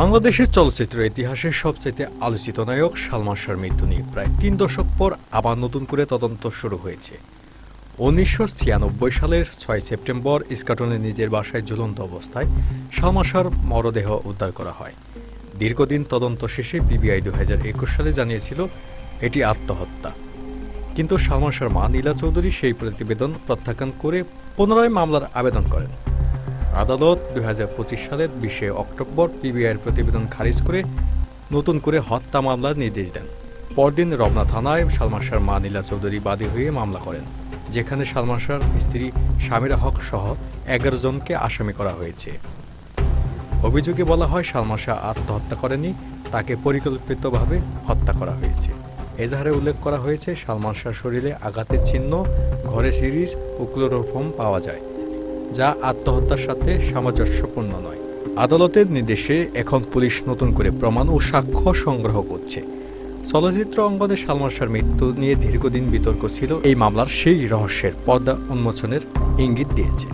বাংলাদেশের চলচ্চিত্র ইতিহাসের সবচেয়ে আলোচিত নায়ক সালমান শাহর মৃত্যু নিয়ে প্রায় তিন দশক পর আবার নতুন করে তদন্ত শুরু হয়েছে। উনিশশো ছিয়ানব্বই সালের ছয় সেপ্টেম্বর ইস্কাটনের নিজের বাসায় ঝুলন্ত অবস্থায় সালমান শাহর মরদেহ উদ্ধার করা হয়। দীর্ঘদিন তদন্ত শেষে পিবিআই দু হাজার একুশ সালে জানিয়েছিল, এটি আত্মহত্যা। কিন্তু সালমান শাহর মা নীলা চৌধুরী সেই প্রতিবেদন প্রত্যাখ্যান করে পুনরায় মামলার আবেদন করেন। আদালত দুই হাজার পঁচিশ সালের বিশে অক্টোবর পিবিআইয়ের প্রতিবেদন খারিজ করে নতুন করে হত্যা মামলার নির্দেশ দেন। পরদিন রমনা থানায় সালমান শাহর মা নীলা চৌধুরী বাদী হয়ে মামলা করেন, যেখানে সালমান শাহর স্ত্রী শামিরা হক সহ এগারো জনকে আসামি করা হয়েছে। অভিযোগে বলা হয়, সালমান শাহ আত্মহত্যা করেনি তাকে পরিকল্পিতভাবে হত্যা করা হয়েছে। এজাহারে উল্লেখ করা হয়েছে, সালমান শাহর শরীরে আঘাতের চিহ্ন ঘরে সিরিজ ও ক্লোরোফর্ম পাওয়া যায়। যা আত্মহত্যার সাথে সামঞ্জস্যপূর্ণ নয়। আদালতের নির্দেশে এখন পুলিশ নতুন করে প্রমাণ ও সাক্ষ্য সংগ্রহ করছে। চলচ্চিত্র অঙ্গনে সালমান শাহর মৃত্যু নিয়ে দীর্ঘদিন বিতর্ক ছিল। এই মামলার সেই রহস্যের পর্দা উন্মোচনের ইঙ্গিত দিয়েছে।